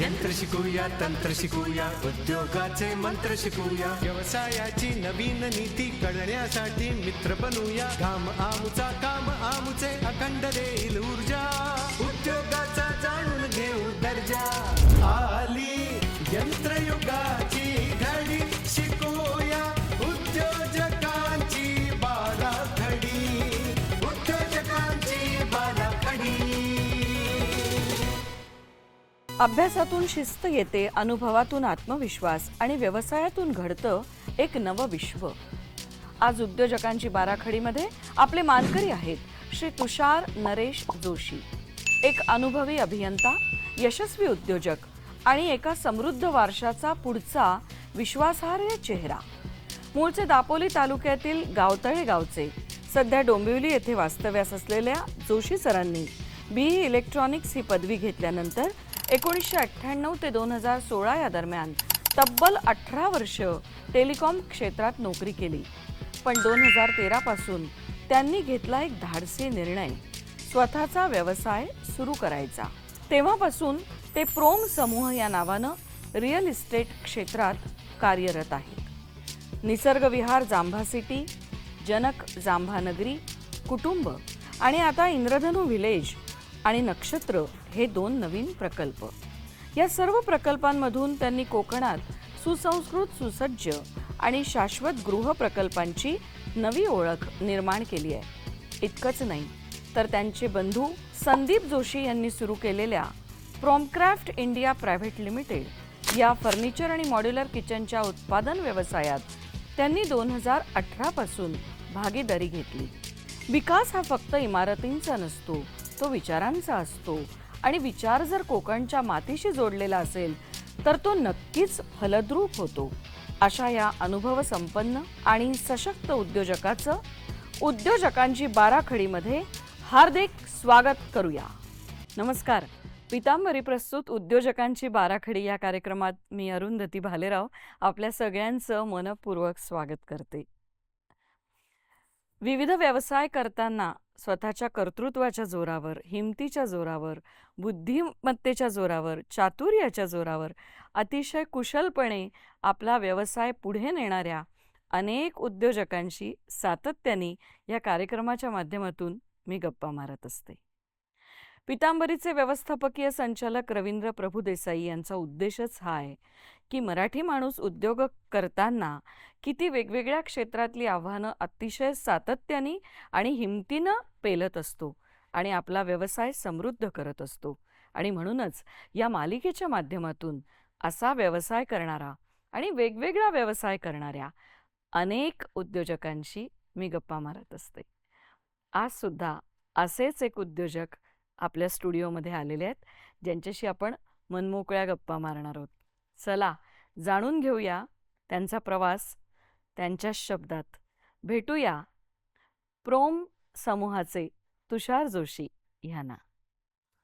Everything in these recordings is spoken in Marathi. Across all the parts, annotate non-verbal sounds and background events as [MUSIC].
यंत्र शिकूया तंत्र शिकूया उद्योगाचे मंत्र शिकूया. व्यवसायाची नवीन नीती कळण्यासाठी मित्र बनूया. काम आमचा काम आमचे अखंड देईल ऊर्जा. उद्योगाचा जाणून घेऊ दर्जा. आली यंत्रयुगा अभ्यासातून शिस्त येते अनुभवातून आत्मविश्वास आणि व्यवसायातून घडतं एक नवं विश्व. आज उद्योजकांची बाराखडीमध्ये आपले मानकरी आहेत श्री तुषार नरेश जोशी. एक अनुभवी अभियंता यशस्वी उद्योजक आणि एका समृद्ध वारशाचा पुढचा विश्वासार्ह चेहरा. मूळचे दापोली तालुक्यातील गावतळे गावचे सध्या डोंबिवली येथे वास्तव्यास असलेल्या जोशी सरांनी बी इलेक्ट्रॉनिक्स ही पदवी घेतल्यानंतर एकोणीसशे अठ्ठ्याण्णव ते दोन हजार सोळा या दरम्यान तब्बल अठरा वर्ष टेलिकॉम क्षेत्रात नोकरी केली. पण दोन हजार तेरापासून त्यांनी घेतला एक धाडसी निर्णय. स्वतःचा व्यवसाय सुरू करायचा. तेव्हापासून ते प्रोम समूह या नावानं रिअल इस्टेट क्षेत्रात कार्यरत आहेत. निसर्गविहार जांभा सिटी जनक जांभा नगरी कुटुंब आणि आता इंद्रधनु व्हिलेज आणि नक्षत्र हे दोन नवीन प्रकल्प. या सर्व प्रकल्पांमधून त्यांनी कोकणात सुसंस्कृत सुसज्ज आणि शाश्वत गृह प्रकल्पांची नवी ओळख निर्माण केली आहे. इतकंच नाही तर त्यांचे बंधू संदीप जोशी यांनी सुरू केलेल्या प्रॉमक्राफ्ट इंडिया प्रायव्हेट लिमिटेड या फर्निचर आणि मॉड्युलर किचनच्या उत्पादन व्यवसायात त्यांनी दोन हजार अठरापासून भागीदारी घेतली. विकास हा फक्त इमारतींचा नसतो तो विचारांचा असतो. आणि विचार जर कोकणच्या मातीशी जोडलेला असेल तर तो नक्कीच फलद्रूप होतो. अशा या अनुभव संपन्न आणि सशक्त उद्योजकाचं उद्योजकांची बाराखडीमध्ये हार्दिक स्वागत करूया. नमस्कार. पितांबरी प्रस्तुत उद्योजकांची बाराखडी या कार्यक्रमात मी अरुंधती भालेराव आपल्या सगळ्यांचं मनपूर्वक स्वागत करते. विविध व्यवसाय करताना स्वतःच्या कर्तृत्वाच्या जोरावर हिमतीच्या जोरावर बुद्धिमत्तेच्या जोरावर चातुर्याच्या जोरावर अतिशय कुशलपणे आपला व्यवसाय पुढे नेणाऱ्या अनेक उद्योजकांशी सातत्याने या कार्यक्रमाच्या माध्यमातून मी गप्पा मारत असते. पितांबरीचे व्यवस्थापकीय संचालक रवींद्र प्रभुदेसाई यांचा उद्देशच हा आहे की मराठी माणूस उद्योग करताना किती वेगवेगळ्या क्षेत्रातली आव्हानं अतिशय सातत्याने आणि हिमतीनं पेलत असतो आणि आपला व्यवसाय समृद्ध करत असतो. आणि म्हणूनच या मालिकेच्या माध्यमातून असा व्यवसाय करणारा आणि वेगवेगळा व्यवसाय करणाऱ्या अनेक उद्योजकांशी मी गप्पा मारत असते. आज सुद्धा असेच एक उद्योजक आपल्या स्टुडिओमध्ये आलेले आहेत ज्यांच्याशी आपण मनमोकळ्या गप्पा मारणार आहोत. चला जाणून घेऊया त्यांचा प्रवास त्यांच्या शब्दात. भेटूया प्रोम समूहाचे तुषार जोशी ह्यांना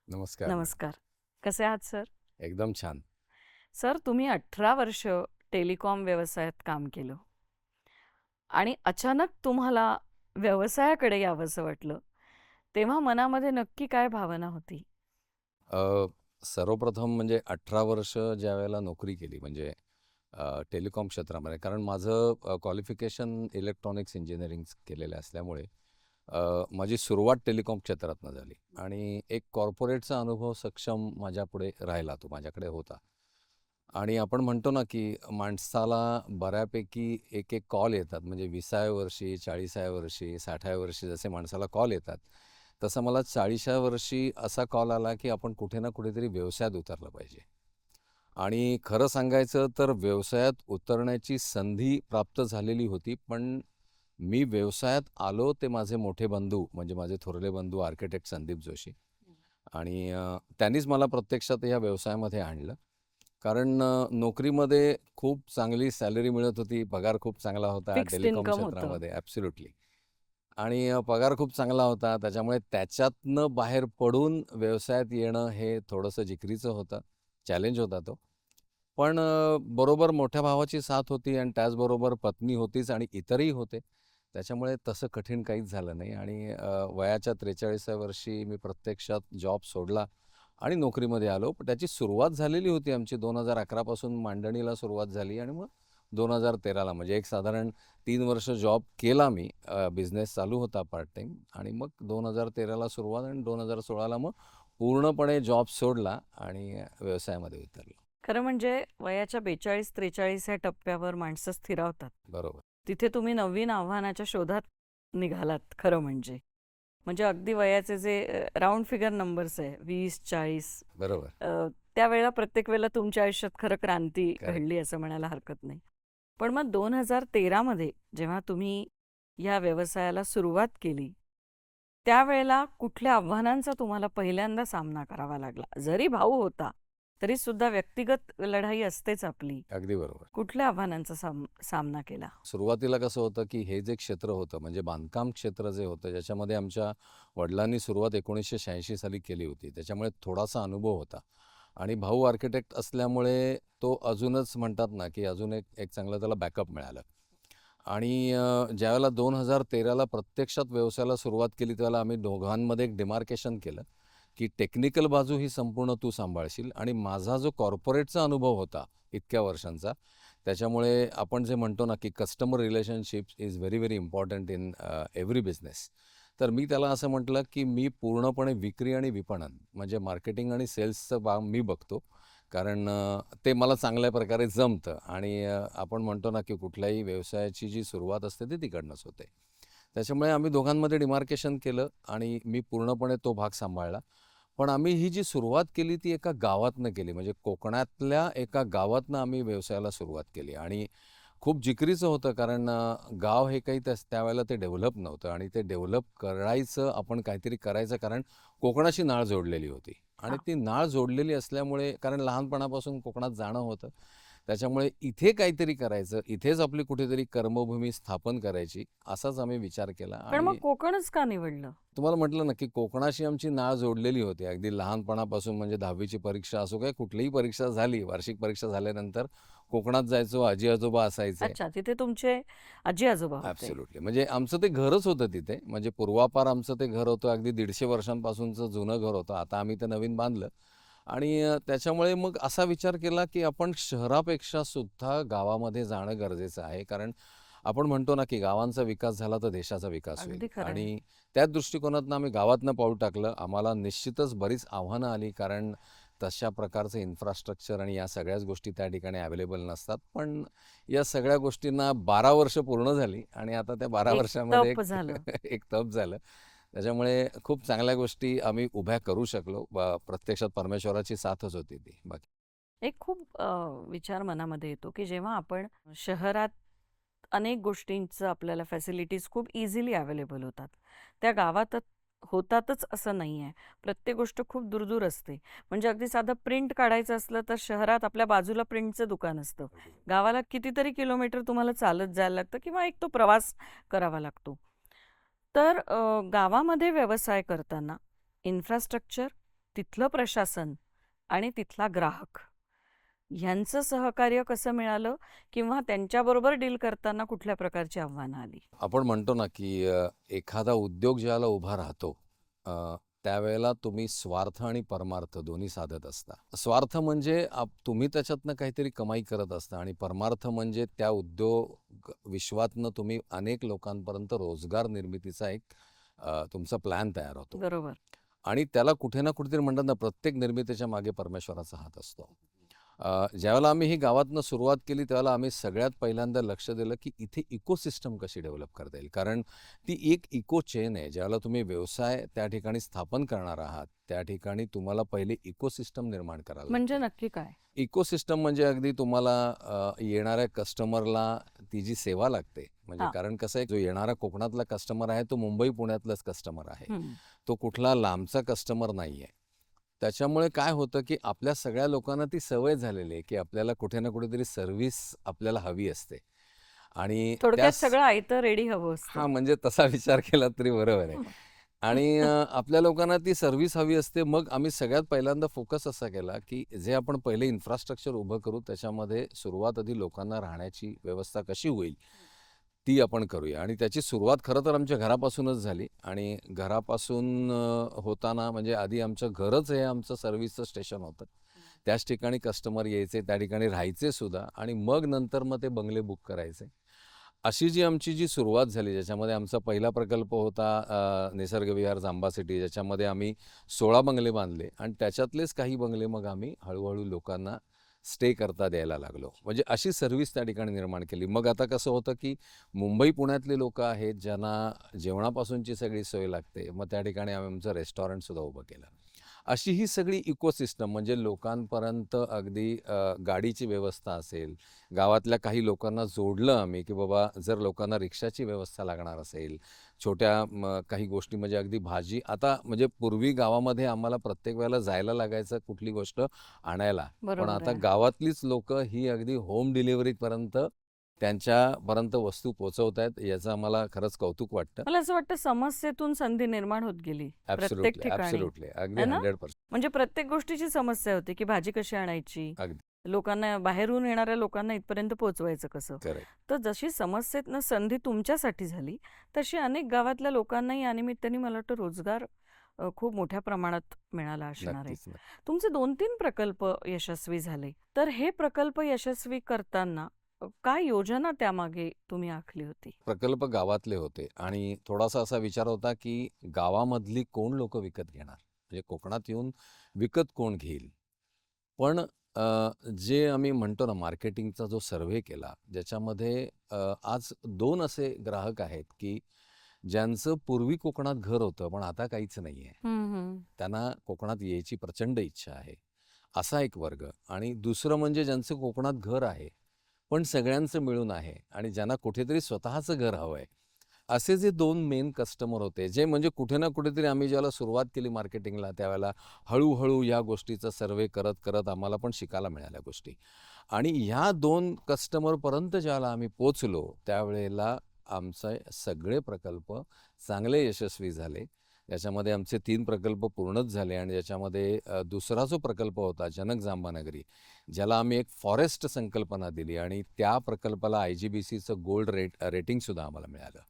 नमस्कार नमस्कार. कसे आहात सर? एकदम छान. सर तुम्ही अठरा वर्ष टेलिकॉम व्यवसायात काम केलं. आणि अचानक तुम्हाला व्यवसायाकडे यावंसं वाटलं. तेव्हा मनामध्ये नक्की काय भावना होती? अ, सर्वप्रथम म्हणजे अठरा वर्ष ज्या वेळेला नोकरी केली म्हणजे अ, टेलिकॉम क्षेत्रामध्ये. कारण माझं क्वालिफिकेशन इलेक्ट्रॉनिक्स इंजिनिअरिंग केलेलं असल्यामुळे अ, माझी सुरुवात टेलिकॉम क्षेत्रातनं झाली. आणि एक कॉर्पोरेटचा अनुभव सक्षम माझ्यापुढे राहिला तो माझ्याकडे होता. आणि आपण म्हणतो ना की माणसाला बऱ्यापैकी एक एक कॉल येतात. म्हणजे विसाव्या वर्षी चाळीसाव्या वर्षी साठाव्या वर्षी जसे माणसाला कॉल येतात तसं मला चाळीसाव्या वर्षी असा कॉल आला की आपण कुठे ना कुठेतरी व्यवसायात उतरलं पाहिजे. आणि खरं सांगायचं तर व्यवसायात उतरण्याची संधी प्राप्त झालेली होती पण मी व्यवसायात आलो ते माझे मोठे बंधू म्हणजे माझे थोरले बंधू आर्किटेक्ट संदीप जोशी. आणि त्यांनीच मला प्रत्यक्षात या व्यवसायामध्ये आणलं. कारण नोकरीमध्ये खूप चांगली सॅलरी मिळत होती पगार खूप चांगला होता टेलिकॉम. क्षेत्रामध्ये ॲब्सोल्युटली आणि पगार खूप चांगला होता. त्याच्यामुळे त्याच्यातनं बाहेर पडून व्यवसायात येणं हे थोडंसं जिकरीचं होतं. चॅलेंज होता तो. पण बरोबर मोठ्या भावाची साथ होती आणि त्याचबरोबर पत्नी होतीच आणि इतरही होते. त्याच्यामुळे तसं कठीण काहीच झालं नाही आणि वयाच्या त्रेचाळीसाव्या वर्षी मी प्रत्यक्षात जॉब सोडला आणि नोकरीमध्ये आलो. पण त्याची सुरुवात झालेली होती आमची दोन हजार अकरापासून मांडणीला सुरुवात झाली आणि मग दोन हजार तेराला म्हणजे एक साधारण तीन वर्ष जॉब केला मी. बिझनेस चालू होता पार्ट टाईम आणि मग दोन हजार तेराला सुरुवात आणि दोन हजार सोळाला मग पूर्णपणे जॉब सोडला आणि व्यवसायामध्ये उतरलो. खरं म्हणजे वयाच्या बेचाळीस त्रेचाळीस या टप्प्यावर माणसं स्थिरावतात बरोबर. तिथे तुम्ही नवीन आव्हानाच्या शोधात निघालात खरं म्हणजे. म्हणजे अगदी वयाचे जे राऊंड फिगर नंबर्स आहे वीस चाळीस. बरोबर. त्यावेळेला प्रत्येक वेळेला तुमच्या आयुष्यात खरं क्रांती. घडली असं म्हणायला हरकत नाही. पण मग दोन हजार तेरामध्ये जेव्हा तुम्ही या व्यवसायाला सुरुवात केली त्यावेळेला कुठल्या आव्हानांचा तुम्हाला पहिल्यांदा सामना करावा लागला? जरी भाऊ होता तरी सुद्धा व्यक्तिगत लढाई असतेच आपली. अगदी बरोबर. कुठल्या आव्हानांचा साम सामना केला? सुरुवातीला कसं होतं की हे जे क्षेत्र होतं म्हणजे बांधकाम क्षेत्र जे होतं ज्याच्यामध्ये आमच्या वडिलांनी सुरुवात एकोणीसशे शहाऐंशी साली केली होती त्याच्यामुळे थोडासा अनुभव होता. आणि भाऊ आर्किटेक्ट असल्यामुळे तो अजूनच म्हणतात ना की अजून एक एक चांगलं त्याला बॅकअप मिळालं. आणि ज्यावेळेला दोन हजार तेराला प्रत्यक्षात व्यवसायाला सुरुवात केली त्यावेळेला आम्ही दोघांमध्ये एक डिमार्केशन केलं की टेक्निकल बाजू ही संपूर्ण तू सांभाळशील आणि माझा जो कॉर्पोरेटचा अनुभव होता इतक्या वर्षांचा त्याच्यामुळे आपण जे म्हणतो ना की customer relationship is very very important in every business. तर मी त्याला असं म्हटलं की मी पूर्णपणे विक्री आणि विपणन म्हणजे मार्केटिंग आणि सेल्सचं बा मी बघतो. कारण ते मला चांगल्या प्रकारे जमतं आणि आपण म्हणतो ना की कुठल्याही व्यवसायाची जी सुरुवात असते ती तिकडनंच होते. त्याच्यामुळे आम्ही दोघांमध्ये डिमार्केशन केलं आणि मी पूर्णपणे तो भाग सांभाळला. पण आम्ही ही जी सुरुवात केली ती एका गावातनं केली. म्हणजे कोकणातल्या एका गावातनं आम्ही व्यवसायाला सुरुवात केली आणि खूप जिकरीचं होतं कारण गाव हे काही त्यास त्यावेळेला ते डेव्हलप नव्हतं आणि ते डेव्हलप करायचं आपण काहीतरी करायचं कारण कोकणाशी नाळ जोडलेली होती आणि. ती नाळ जोडलेली असल्यामुळे कारण लहानपणापासून कोकणात जाणं होतं त्याच्यामुळे इथे काहीतरी करायचं इथेच आपली कुठेतरी कर्मभूमी स्थापन करायची असाच आम्ही विचार केला पण मग आणि कोकणच का निवडलं? तुम्हाला म्हटलं ना की कोकणाशी आमची नाळ जोडलेली होती. अगदी लहानपणापासून म्हणजे दहावीची परीक्षा असो काय कुठलीही परीक्षा झाली वार्षिक परीक्षा झाल्यानंतर कोकणात जायचो आजी आजोबा असायचे. अच्छा तिथे तुमचे आजी आजोबा होते. ॲब्सोल्युटली म्हणजे आमचं ते घरच होतं तिथे. म्हणजे पूर्वापार आमचं ते घर होतं. अगदी दीडशे वर्षांपासूनचं जुनं घर होतं. आता आम्ही ते नवीन बांधलं. आणि त्याच्यामुळे मग असा विचार केला की आपण शहरापेक्षा सुद्धा गावामध्ये जाणं गरजेचं आहे. कारण आपण म्हणतो ना की गावांचा विकास झाला तर देशाचा विकास होईल. आणि त्याच दृष्टिकोनातनं आम्ही गावातनं पाऊल टाकलं. आम्हाला निश्चितच बरीच आव्हानं आली. कारण तशा प्रकारचं इन्फ्रास्ट्रक्चर आणि या सगळ्याच गोष्टी त्या ठिकाणी अवेलेबल नसतात. पण या सगळ्या गोष्टींना बारा वर्ष पूर्ण झाली आणि आता त्या बारा वर्षामध्ये. [LAUGHS] एक तप झालं. त्याच्यामुळे खूप चांगल्या गोष्टी आम्ही उभ्या करू शकलो. प्रत्यक्षात परमेश्वराची साथच होती ती. बाकी एक खूप विचार मनामध्ये येतो की जेव्हा आपण शहरात अनेक गोष्टींचं आपल्याला फॅसिलिटीज खूप इझिली अवेलेबल होतात. त्या गावात होतातच असं नाही आहे प्रत्येक गोष्ट खूप दूरदूर असते. म्हणजे अगदी साधं प्रिंट काढायचं असलं तर शहरात आपल्या बाजूला प्रिंटचं दुकान असतं. गावाला कितीतरी किलोमीटर तुम्हाला चालत जायला लागतं किंवा एक तो प्रवास करावा लागतो. तर गावामध्ये व्यवसाय करताना इन्फ्रास्ट्रक्चर तिथलं प्रशासन आणि तिथला ग्राहक ह्यांचं सहकार्य कसं मिळालं किंवा त्यांच्याबरोबर डील करताना कुठल्या प्रकारची आव्हानं आली? आपण म्हणतो ना की एखादा उद्योग ज्याला उभा राहतो त्यावेळेला तुम्ही स्वार्थ आणि परमार्थ दोन्ही साधत असता. स्वार्थ म्हणजे आप तुम्ही त्याच्यातनं काहीतरी कमाई करत असता आणि परमार्थ म्हणजे त्या उद्योग विश्वातनं तुम्ही अनेक लोकांपर्यंत रोजगार निर्मितीचा एक तुमचा प्लॅन तयार होतो. बरोबर. आणि त्याला कुठे ना कुठेतरी म्हणतात ना प्रत्येक निर्मितीच्या मागे परमेश्वराचा हात असतो. ज्यावेळेला आम्ही ही गावातनं सुरुवात केली त्यावेळेला आम्ही सगळ्यात पहिल्यांदा लक्ष दिलं की इथे इकोसिस्टम कशी डेव्हलप करता येईल. कारण ती एक इको चेन आहे ज्यावेळेला तुम्ही व्यवसाय त्या ठिकाणी स्थापन करणार आहात त्या ठिकाणी तुम्हाला पहिले इकोसिस्टम निर्माण करायला म्हणजे नक्की काय? इकोसिस्टम म्हणजे अगदी तुम्हाला येणाऱ्या कस्टमरला ती जी सेवा लागते म्हणजे. कारण कसं आहे जो येणारा कोकणातला कस्टमर आहे तो मुंबई पुण्यातलाच कस्टमर आहे. तो कुठला लांबचा कस्टमर नाही आहे त्याच्यामुळे काय होतं की आपल्या सगळ्या लोकांना ती सवय झालेली आहे की आपल्याला कुठे ना कुठेतरी सर्व्हिस आपल्याला हवी असते. आणि थोडक्यात त्यास- सगळं आयतं रेडी हवं असतं. हा म्हणजे तसा [LAUGHS] विचार केला तरी बरोबर आहे. आणि अ, आपल्या लोकांना ती सर्व्हिस हवी असते. मग आम्ही सगळ्यात पहिल्यांदा फोकस असा केला की जे आपण पहिले इन्फ्रास्ट्रक्चर उभं करू त्याच्यामध्ये सुरुवात आधी लोकांना राहण्याची व्यवस्था कशी होईल? ती आपण करूया. आणि त्याची सुरुवात खरं तर आमच्या घरापासूनच झाली. आणि घरापासून होताना म्हणजे आधी आमचं घरच हे आमचं सर्व्हिसचं स्टेशन होतं. त्याच ठिकाणी कस्टमर यायचे त्या ठिकाणी राहायचे सुद्धा. आणि मग नंतर मग ते बंगले बुक करायचे. अशी जी आमची जी सुरुवात झाली ज्याच्यामध्ये आमचा पहिला प्रकल्प होता निसर्गविहार जांबा सिटी ज्याच्यामध्ये आम्ही सोळा बंगले बांधले. आणि त्याच्यातलेच काही बंगले मग आम्ही हळूहळू लोकांना स्टे करता द्यायला लागलो. म्हणजे अशी सर्व्हिस त्या ठिकाणी निर्माण केली. मग आता कसं होतं की मुंबई पुण्यातले लोक आहेत ज्यांना जेवणापासूनची सगळी सोय लागते. मग त्या ठिकाणी आम्ही आमचं रेस्टॉरंटसुद्धा उभं केलं. अशी ही सगळी इकोसिस्टम म्हणजे लोकांपर्यंत अगदी गाडीची व्यवस्था असेल गावातल्या काही लोकांना जोडलं आम्ही की बाबा जर लोकांना रिक्षाची व्यवस्था लागणार असेल छोट्या काही गोष्टी म्हणजे अगदी भाजी आता म्हणजे पूर्वी गावामध्ये आम्हाला प्रत्येक वेळेला जायला लागायचं कुठली गोष्ट आणायला पण आता. गावातलीच लोक ही अगदी होम डिलिव्हरीपर्यंत त्यांच्यापर्यंत वस्तू पोहोचवत आहेत याचं आम्हाला खरंच कौतुक वाटतं. मला असं वाटतं समस्येतून संधी निर्माण होत गेली प्रत्येक ठिकाणी. ॲब्सोल्युटली अगदी है ना? हंड्रेड पर्सेंट म्हणजे प्रत्येक गोष्टीची समस्या होती की भाजी कशी आणायची? अगदी. लोकांना बाहेरून येणाऱ्या लोकांना इथपर्यंत पोहोचवायचं कसं? तर जशी समस्येतनं संधी तुमच्यासाठी झाली तशी अनेक गावातल्या लोकांनाही या निमित्ताने मला वाटतं रोजगार अ, खूप मोठ्या प्रमाणात मिळाला असणार आहे. नक्कीच नक्की. तुमचे दोन तीन प्रकल्प यशस्वी झाले. तर हे प्रकल्प यशस्वी करताना काय योजना त्यामागे तुम्ही आखली होती? प्रकल्प गावातले होते आणि थोडासा असा विचार होता की गावामधली कोण लोक विकत घेणार? म्हणजे कोकणात येऊन विकत कोण घेईल? पण जे आम्ही म्हणतो ना मार्केटिंगचा जो सर्व्हे केला ज्याच्यामध्ये आज दोन असे ग्राहक आहेत की ज्यांचं पूर्वी कोकणात घर होतं पण आता काहीच नाही आहे त्यांना कोकणात यायची प्रचंड इच्छा आहे. असा एक वर्ग. आणि दुसरं म्हणजे ज्यांचं कोकणात घर आहे पण सगळ्यांचं मिळून आहे आणि ज्यांना कुठेतरी स्वतःचं घर हवं आहे असे जे दोन मेन कस्टमर होते जे म्हणजे कुठे ना कुठेतरी आम्ही ज्याला सुरुवात केली मार्केटिंगला त्यावेळेला हळूहळू या गोष्टीचा सर्वे करत करत आम्हाला पण शिकायला मिळाल्या गोष्टी. आणि ह्या दोन कस्टमरपर्यंत ज्याला आम्ही पोचलो त्यावेळेला आमचे सगळे प्रकल्प चांगले यशस्वी झाले. याच्यामध्ये आमचे तीन प्रकल्प पूर्णच झाले आणि ज्याच्यामध्ये दुसरा जो प्रकल्प होता जनक जांबानगरी ज्याला आम्ही एक फॉरेस्ट संकल्पना दिली आणि त्या प्रकल्पाला आय जी बी सीचं गोल्ड रेट रेटिंगसुद्धा आम्हाला मिळालं.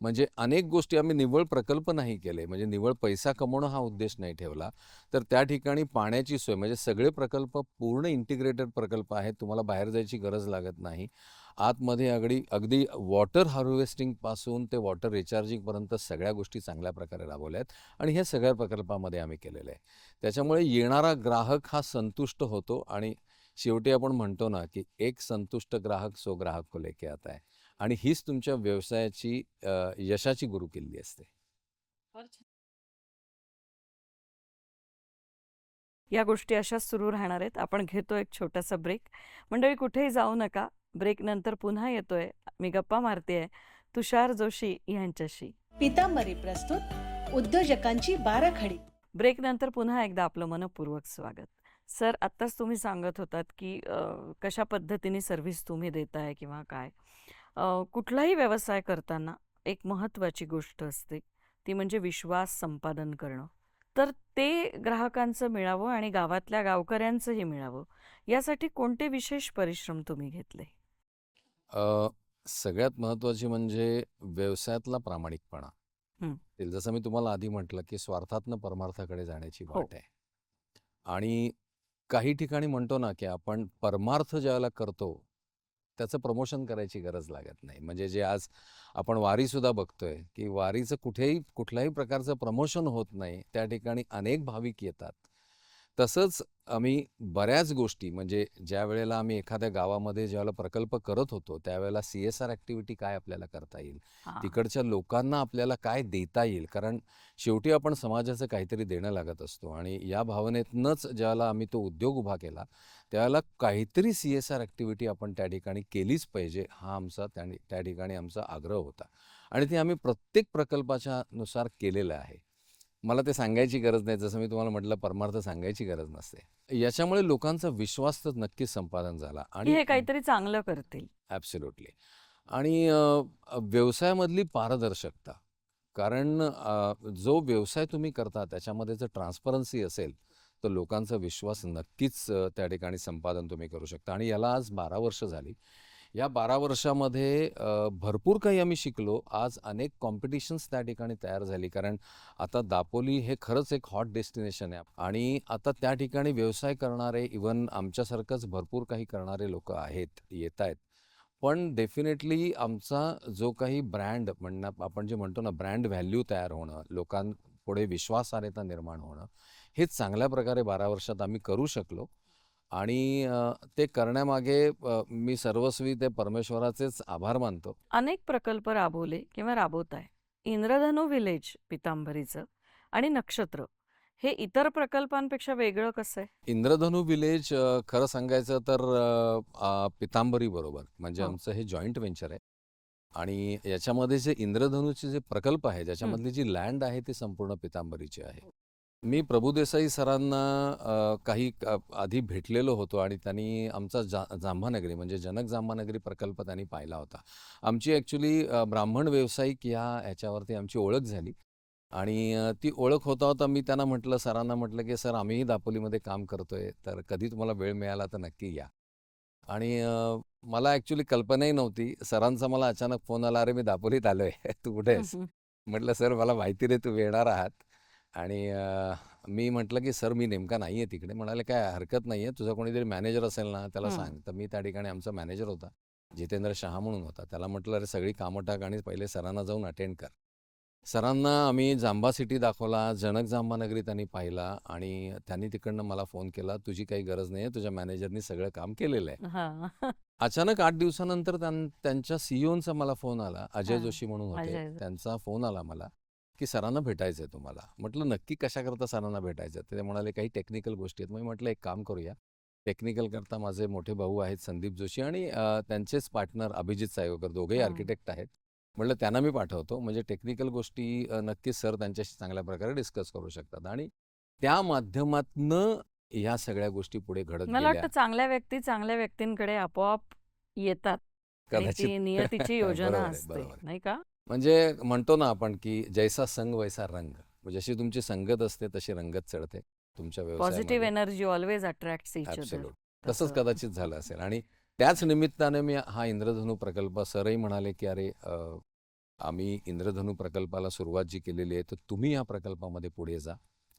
म्हणजे अनेक गोष्टी आम्ही निव्वळ प्रकल्प नाही केले म्हणजे निव्वळ पैसा कमवणं हा उद्देश नाही ठेवला. तर त्या ठिकाणी पाण्याची सोय म्हणजे सगळे प्रकल्प पूर्ण इंटिग्रेटेड प्रकल्प आहेत तुम्हाला बाहेर जायची गरज लागत नाही. आतमध्ये अगदी अगदी वॉटर हार्वेस्टिंगपासून ते वॉटर रिचार्जिंगपर्यंत सगळ्या गोष्टी चांगल्या प्रकारे राबवल्या आहेत आणि ह्या सगळ्या प्रकल्पामध्ये आम्ही केलेलं आहे. त्याच्यामुळे येणारा ग्राहक हा संतुष्ट होतो आणि शेवटी आपण म्हणतो ना की एक संतुष्ट ग्राहक सो ग्राहक को लेके आता है आणि हीच तुमच्या व्यवसायाची यशाची गुरुकिल्ली असते. या गोष्टी अशाच सुरू राहणार आहेत. आपण घेतो एक छोटासा ब्रेक. मंडळी कुठेही जाऊ नका. ब्रेक नंतर पुन्हा येतोय. मी गप्पा मारतेय. तुषार जोशी यांच्याशी. पितांबरी प्रस्तुत. उद्योजकांची बाराखडी. ब्रेक नंतर पुन्हा एकदा आपलं मनपूर्वक स्वागत. सर आत्ताच तुम्ही सांगत होतात की कशा पद्धतीने सर्व्हिस तुम्ही देताय किंवा काय? कुठलाही व्यवसाय करताना एक महत्त्वाची गोष्ट असते. ती म्हणजे विश्वास संपादन करणं. तर ते ग्राहकांचं मिळावं आणि गावातल्या गावकऱ्यांचंही मिळावं. यासाठी कोणते विशेष परिश्रम तुम्ही घेतले? सगळ्यात महत्त्वाची म्हणजे व्यवसायातला प्रामाणिकपणा. हं. ते जसं मी तुम्हाला आधी म्हटलं की स्वार्थातनं परमार्थाकडे जाण्याची हो. वाट आहे. आणि काही ठिकाणी म्हणतो ना की आपण परमार्थ ज्यावेळेला करतो त्याचं प्रमोशन करायची गरज लागत नाही. म्हणजे जे आज आपण वारीसुद्धा बघतोय की वारीचं कुठेही कुठल्याही प्रकारचं प्रमोशन होत नाही. त्या ठिकाणी अनेक भाविक येतात. तसंच आम्ही बऱ्याच गोष्टी म्हणजे ज्या वेळेला आम्ही एखाद्या गावामध्ये ज्यावेळेला प्रकल्प करत होतो त्यावेळेला सी एस आर ॲक्टिव्हिटी काय आपल्याला करता येईल. तिकडच्या लोकांना आपल्याला काय देता येईल? कारण शेवटी आपण समाजाचं काहीतरी देणं लागत असतो आणि या भावनेतनंच ज्यावेळेला आम्ही तो उद्योग उभा केला त्यावेळेला काहीतरी सी एस आर ॲक्टिव्हिटी आपण त्या ठिकाणी केलीच पाहिजे हा आमचा त्या त्या ठिकाणी आमचा आग्रह होता. आणि ते आम्ही प्रत्येक प्रकल्पाच्या नुसार केलेलं आहे. मला ते सांगायची गरज नाही. जसं मी तुम्हाला म्हटलं परमार्थ सांगायची गरज नसते. याच्यामुळे लोकांचा विश्वास तर नक्कीच संपादन झाला आणि हे काहीतरी चांगलं करतील. ॲब्सोल्युटली आणि व्यवसायामधली पारदर्शकता. कारण जो व्यवसाय तुम्ही करता त्याच्यामध्ये जर ट्रान्सपरन्सी असेल तर लोकांचा विश्वास नक्कीच त्या ठिकाणी संपादन तुम्ही करू शकता. आणि याला आज बारा वर्ष झाली. या बारा वर्षामध्ये भरपूर काही आम्ही शिकलो. आज अनेक कॉम्पिटिशन्स त्या ठिकाणी तयार झाली. कारण आता दापोली हे खरंच एक हॉट डेस्टिनेशन आहे. आणि आता त्या ठिकाणी व्यवसाय करणारे इवन आमच्यासारखंच भरपूर काही करणारे लोक आहेत येत आहेत. पण डेफिनेटली आमचा जो काही ब्रँड म्हणणं आपण जे म्हणतो ना ब्रँड व्हॅल्यू तयार होणं लोकांपुढे विश्वासार्हता निर्माण होणं हे चांगल्या प्रकारे बारा वर्षात आम्ही करू शकलो. आणि ते करण्यामागे मी सर्वस्वी ते परमेश्वराचेच आभार मानतो. अनेक प्रकल्प राबवले किंवा राबवत आहे इंद्रधनु विलेज पितांबरीचं आणि नक्षत्र. हे इतर प्रकल्पांपेक्षा वेगळं कसं आहे? इंद्रधनु विलेज खरं सांगायचं तर पितांबरी बरोबर. म्हणजे हो. आमचं हे जॉईंट व्हेंचर आहे. आणि याच्यामध्ये जे इंद्रधनुचे जे प्रकल्प आहे ज्याच्यामधली जी लँड आहे ती संपूर्ण पितांबरीची आहे. मी प्रभुदेसाई सरांना काही आधी भेटलेलो होतो आणि त्यांनी आमचा जा जांभानगरी म्हणजे जनक जांभानगरी प्रकल्प त्यांनी पाहिला होता. आमची ॲक्च्युली ब्राह्मण व्यावसायिक या ह्याच्यावरती आमची ओळख झाली आणि ती ओळख होता होता मी त्यांना म्हटलं सरांना म्हटलं की सर आम्हीही दापोलीमध्ये काम करतोय तर कधी तुम्हाला वेळ मिळाला तर नक्की या. आणि मला ॲक्च्युली कल्पनाही नव्हती. सरांचा मला अचानक फोन आला अरे मी दापोलीत आलोय. [LAUGHS] तू कुठे आहेस? म्हटलं सर मला माहिती नाही तुम्ही येणार आहात. आणि मी म्हटलं की सर मी नेमका नाही आहे तिकडे. म्हणाले काय हरकत नाही आहे तुझा कोणीतरी मॅनेजर असेल ना त्याला. सांग. तर मी त्या ठिकाणी आमचा मॅनेजर होता जितेंद्र शहा म्हणून होता. त्याला म्हटलं अरे सगळी कामं टाक आणि पहिले सरांना जाऊन अटेंड कर. सरांना आम्ही जांभा सिटी दाखवला जनक जांभा नगरी त्यांनी पाहिला आणि त्यांनी तिकडनं मला फोन केला तुझी काही गरज नाही आहे तुझ्या मॅनेजरनी सगळं काम केलेलं आहे. अचानक आठ दिवसानंतर त्यां त्यांच्या सीईओचा मला फोन आला अजय जोशी म्हणून होते. त्यांचा फोन आला मला. की सरांना भेटायचं आहे तुम्हाला. म्हटलं नक्की कशा करता सरांना भेटायचं आहे? ते म्हणाले काही टेक्निकल गोष्टी आहेत. मग मी म्हटलं एक काम करूया. टेक्निकल करता माझे मोठे भाऊ आहेत संदीप जोशी आणि त्यांचेच पार्टनर अभिजित सायवकर दोघेही. आर्किटेक्ट आहेत. म्हटलं त्यांना मी पाठवतो. म्हणजे टेक्निकल गोष्टी नक्कीच सर त्यांच्याशी चांगल्या प्रकारे डिस्कस करू शकतात. आणि त्या माध्यमातनं ह्या सगळ्या गोष्टी पुढे घडत मला वाटतं चांगल्या व्यक्ती चांगल्या व्यक्तींकडे आपोआप येतात. नियतीची योजना [LAUGHS] असते. नाही का? म्हणजे म्हणतो ना आपण की जैसा संग वैसा रंग. म्हणजे जशी तुमची संगत असते तशी रंगत चढते तुमच्या पॉझिटिव्ह एनर्जी ऑलवेज अट्रॅक्ट. तसंच कदाचित झालं असेल. आणि त्याच निमित्ताने मी हा इंद्रधनु प्रकल्प सरही म्हणाले की अरे आम्ही इंद्रधनु प्रकल्पाला सुरुवात जी केलेली आहे तर तुम्ही या प्रकल्पामध्ये पुढे जा.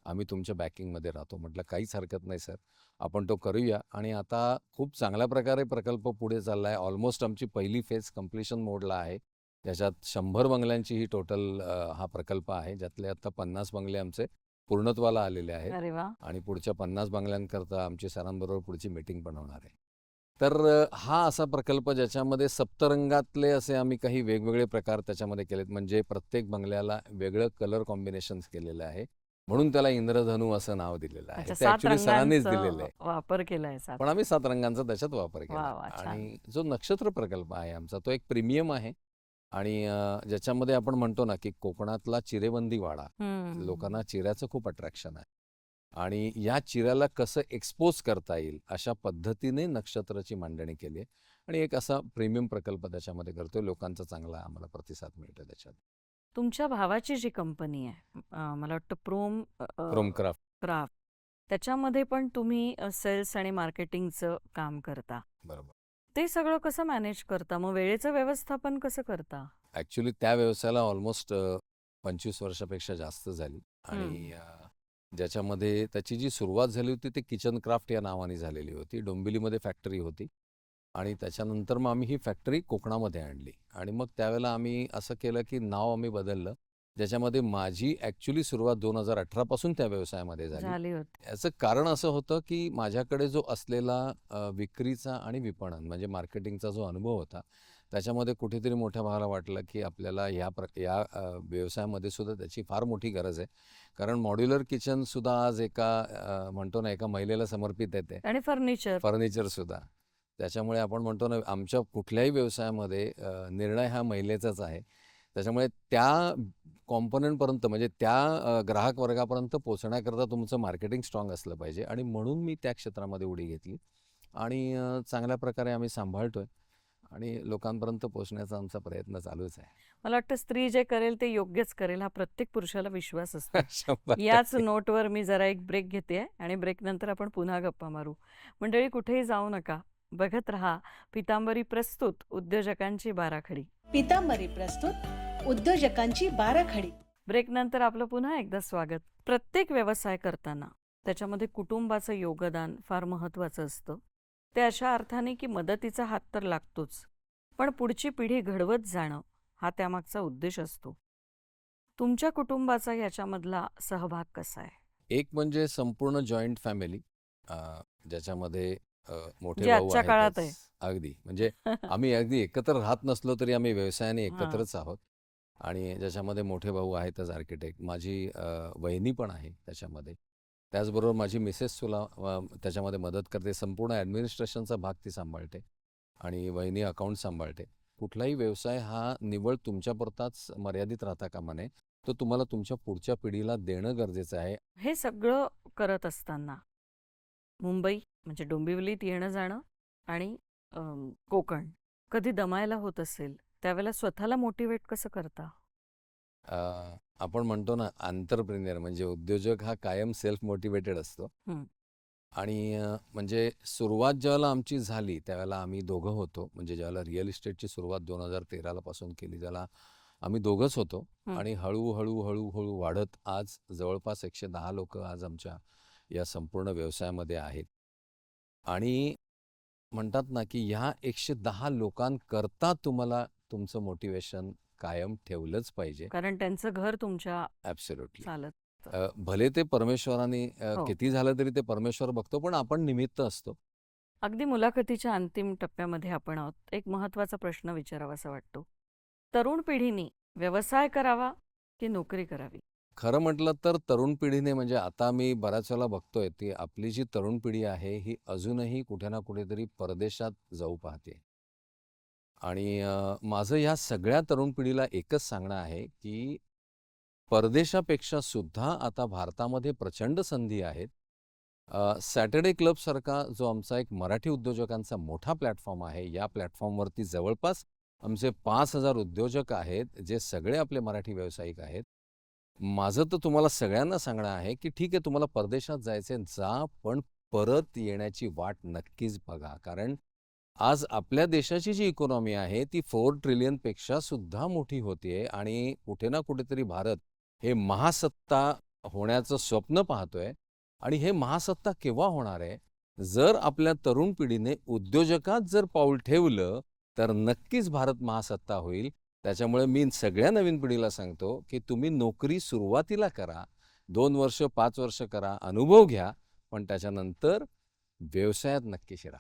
आम्ही तुमच्या बॅकिंगमध्ये राहतो. म्हटलं काहीच हरकत नाही सर. आपण तो करूया. आणि आता खूप चांगल्या प्रकारे प्रकल्प पुढे चालला आहे ऑलमोस्ट आमची पहिली फेज कम्प्लिशन मोडला आहे. त्याच्यात शंभर बंगल्यांची ही टोटल हा प्रकल्प आहे. ज्यातले आता पन्नास बंगले आमचे पूर्णत्वाला आलेले आहेत वा आणि पुढच्या पन्नास बंगल्यांकरता आमची सरांबरोबर पुढची मीटिंग पण होणार आहे. तर हा असा प्रकल्प ज्याच्यामध्ये सप्तरंगातले असे आम्ही काही वेगवेगळे प्रकार त्याच्यामध्ये केलेत. म्हणजे प्रत्येक बंगल्याला वेगळं कलर कॉम्बिनेशन्स केलेलं आहे. म्हणून त्याला इंद्रधनु असं नाव दिलेलं आहे. ते सात ऍक्च्युली सरांनीच दिलेलं रंगांचा आहे. वापर केलाय सात. पण आम्ही सात रंगांचा त्याच्यात वापर वा, केला. वा, छान. आणि जो नक्षत्र प्रकल्प आहे आमचा तो एक प्रीमियम आहे. आणि ज्याच्यामध्ये आपण म्हणतो ना की कोकणातला चिरेबंदी वाडा. लोकांना चिऱ्याचं खूप अट्रॅक्शन आहे. आणि या चिऱ्याला कसं एक्सपोज करता येईल अशा पद्धतीने नक्षत्राची मांडणी केली आहे. आणि एक असा प्रीमियम प्रकल्प त्याच्यामध्ये करतोय. लोकांचा चांगला आम्हाला प्रतिसाद मिळतो त्याच्यात. तुमच्या भावाची जी कंपनी आहे मला वाटतं प्रोम क्रोमक्राफ्ट क्राफ्ट त्याच्यामध्ये पण तुम्ही सेल्स आणि मार्केटिंगचं काम करता. बरोबर. ते सगळं कसं मॅनेज करता? मग वेळेचं व्यवस्थापन कसं करता? ॲक्च्युली त्या व्यवसायाला ऑलमोस्ट पंचवीस वर्षापेक्षा जास्त झाली. आणि अ, ज्याच्यामध्ये त्याची जी सुरुवात झाली होती ते किचन क्राफ्ट या नावाने झालेली होती. डोंबिवलीमध्ये फॅक्टरी होती. आणि त्याच्यानंतर मग आम्ही ही फॅक्टरी कोकणामध्ये आणली. आणि मग त्यावेळेला आम्ही असं केलं की नाव आम्ही बदललं. ज्याच्यामध्ये माझी ॲक्च्युली सुरुवात दोन हजार अठरापासून त्या व्यवसायामध्ये झाली. झाली होती. याचं कारण असं होतं की माझ्याकडे जो असलेला अ, विक्रीचा आणि विपणन म्हणजे मार्केटिंगचा जो अनुभव होता त्याच्यामध्ये कुठेतरी मोठ्या भावाला वाटलं की आपल्याला ह्या प्र या अ, व्यवसायामध्ये सुद्धा त्याची फार मोठी गरज आहे. कारण मॉड्युलर किचनसुद्धा आज एका अ, म्हणतो ना एका महिलेला समर्पित आहे ते. आणि फर्निचर फर्निचरसुद्धा त्याच्यामुळे आपण म्हणतो ना आमच्या कुठल्याही व्यवसायामध्ये अ, निर्णय हा महिलेचाच आहे. त्याच्यामुळे त्या कॉम्पोनंटपर्यंत म्हणजे त्या ग्राहक वर्गापर्यंत पोचण्याकरता तुमचं मार्केटिंग स्ट्रॉंग असलं पाहिजे. आणि म्हणून मी त्या क्षेत्रामध्ये उडी घेतली. आणि चांगल्या प्रकारे आम्ही सांभाळतोय. आणि लोकांपर्यंत पोचण्याचा आमचा प्रयत्न चालूच आहे. मला वाटतं स्त्री जे करेल ते योग्यच करेल हा प्रत्येक पुरुषाला विश्वास असतो. [LAUGHS] याच. नोटवर मी जरा एक ब्रेक घेते आणि ब्रेक नंतर आपण पुन्हा गप्पा मारू. मंडळी कुठेही जाऊ नका. बघत रहा पितांबरी प्रस्तुत उद्योजकांची बाराखडी. पितांबरी प्रस्तुत उद्योजकांची बाराखडी. ब्रेकनंतर आपलं पुन्हा एकदा स्वागत. प्रत्येक व्यवसाय करताना त्याच्यामध्ये कुटुंबाचं योगदान फार महत्त्वाचं असतं. ते अशा अर्थाने की मदतीचा हात तर लागतोच. पण पुढची पिढी घडवत जाणं हा त्यामागचा उद्देश असतो. तुमच्या कुटुंबाचा याच्यामधला सहभाग कसा आहे? एक म्हणजे संपूर्ण जॉईंट फॅमिली ज्याच्यामध्ये मोठे जे भाऊ आजच्या काळात आहे. आहेतच. अगदी. [LAUGHS] म्हणजे आम्ही अगदी एकत्र राहत नसलो तरी आम्ही व्यवसायाने एकत्रच आहोत. आणि ज्याच्यामध्ये मोठे भाऊ आहेतच आर्किटेक्ट माझी अ, वहिनी पण आहे त्याच्यामध्ये. त्याचबरोबर माझी मिसेस तुला अ, त्याच्यामध्ये मदत करते. संपूर्ण ॲडमिनिस्ट्रेशनचा भाग ती सांभाळते. आणि वहिनी अकाउंट सांभाळते. कुठलाही व्यवसाय हा निव्वळ तुमच्यापुरताच मर्यादित राहता कामा नये. तो तुम्हाला तुमच्या पुढच्या पिढीला देणं गरजेचं आहे. हे सगळं करत असताना. मुंबई म्हणजे डोंबिवलीत येणं जाणं आणि कोकण. कधी दमायला होत असेल त्यावेळेला स्वतःला मोटिवेट कसं करता? आपण म्हणतो ना आंतरप्रिनियर म्हणजे उद्योजक हा कायम सेल्फ मोटिवेटेड असतो. आणि म्हणजे सुरुवात ज्यावेळेला आमची झाली त्यावेळेला आम्ही दोघं होतो. म्हणजे ज्यावेळेला रिअल इस्टेटची सुरुवात दोन हजार तेराला पासून केली त्याला आम्ही दोघंच होतो. आणि हळूहळू हळूहळू वाढत आज जवळपास एकशे दहा लोक आज आमच्या या संपूर्ण व्यवसायामध्ये आहेत. आणि म्हणतात ना की ह्या एकशे दहा लोकांकरता तुम्हाला तुमचं मोटिवेशन कायम ठेवलंच पाहिजे. कारण त्यांचं घर तुमच्या अ, भले ते परमेश्वराने हो. किती झालं तरी ते परमेश्वर बघतो पण आपण निमित्त असतो. अगदी मुलाखतीच्या अंतिम टप्प्यामध्ये आपण आहोत. एक महत्त्वाचा प्रश्न विचारावासा वाटतो. तरुण पिढीने व्यवसाय करावा की नोकरी करावी? खरं म्हटलं तर तरुण पिढीने म्हणजे आता मी बऱ्याच वेळेला बघतोय ती आपली जी तरुण पिढी आहे ही अजूनही कुठे ना कुठेतरी परदेशात जाऊ पाहते. आणि अ, माझं ह्या सगळ्या तरुण पिढीला एकच सांगणं आहे की परदेशापेक्षा सुद्धा आता भारतामध्ये प्रचंड संधी आहेत. सॅटर्डे क्लबसारखा जो आमचा एक मराठी उद्योजकांचा मोठा प्लॅटफॉर्म आहे या प्लॅटफॉर्मवरती जवळपास आमचे पाच हजार उद्योजक आहेत जे सगळे आपले मराठी व्यावसायिक आहेत. माझं तर तुम्हाला सगळ्यांना सांगणं आहे की ठीक आहे तुम्हाला परदेशात जायचे जा पण परत येण्याची वाट नक्कीच बघा. कारण आज आपल्या देशाची जी इकॉनॉमी आहे ती फोर ट्रिलियनपेक्षा सुद्धा मोठी होतीये आणि कुठे ना कुठेतरी भारत हे महासत्ता होण्याचं स्वप्न पाहतोय आणि हे महासत्ता केव्हा होणार आहे? जर आपल्या तरुण पिढीने उद्योजकात जर पाऊल ठेवलं तर नक्कीच भारत महासत्ता होईल. त्याच्यामुळे मी सगळ्या नवीन पिढीला सांगतो की तुम्ही नोकरी सुरुवातीला करा दोन वर्ष पाच वर्ष करा अनुभव घ्या पण त्याच्यानंतर व्यवसायात नक्की शिरा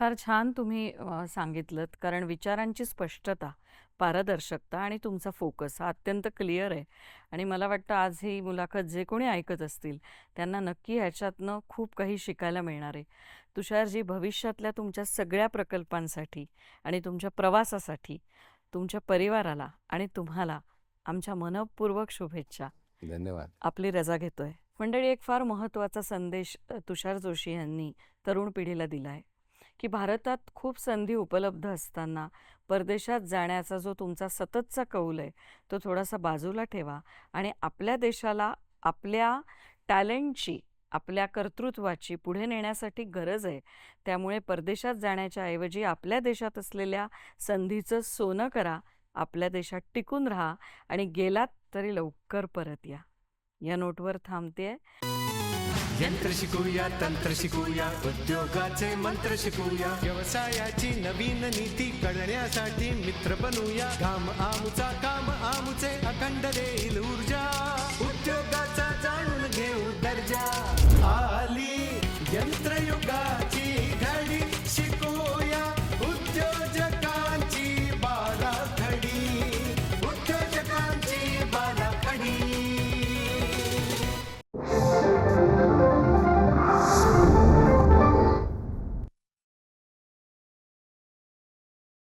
फार छान तुम्ही सांगितलं सांगितलंत. कारण विचारांची स्पष्टता पारदर्शकता आणि तुमचा फोकस हा अत्यंत क्लिअर आहे. आणि मला वाटतं आज ही मुलाखत जे कोणी ऐकत असतील त्यांना नक्की ह्याच्यातनं खूप काही शिकायला मिळणार आहे. तुषारजी भविष्यातल्या तुमच्या सगळ्या प्रकल्पांसाठी आणि तुमच्या प्रवासासाठी तुमच्या परिवाराला आणि तुम्हाला आमच्या मनपूर्वक शुभेच्छा. धन्यवाद. आपली रजा घेतोय. मंडळी एक फार महत्त्वाचा संदेश तुषार जोशी यांनी तरुण पिढीला दिला आहे की भारतात खूप संधी उपलब्ध असताना परदेशात जाण्याचा जो तुमचा सततचा कौल आहे तो थोडासा बाजूला ठेवा आणि आपल्या देशाला आपल्या टॅलेंटची आपल्या कर्तृत्वाची पुढे नेण्यासाठी गरज आहे. त्यामुळे परदेशात जाण्याच्या ऐवजी आपल्या देशात असलेल्या संधीचं सोनं करा आपल्या देशात टिकून राहा आणि गेलात तरी लवकर परत या. या नोटवर थांबतेय यंत्र शिकूया तंत्र शिकूया उद्योगाचे मंत्र शिकूया. व्यवसायाची नवीन नीती कळण्यासाठी मित्र बनूया. काम आमचा काम आमुचे अखंड देईल ऊर्जा.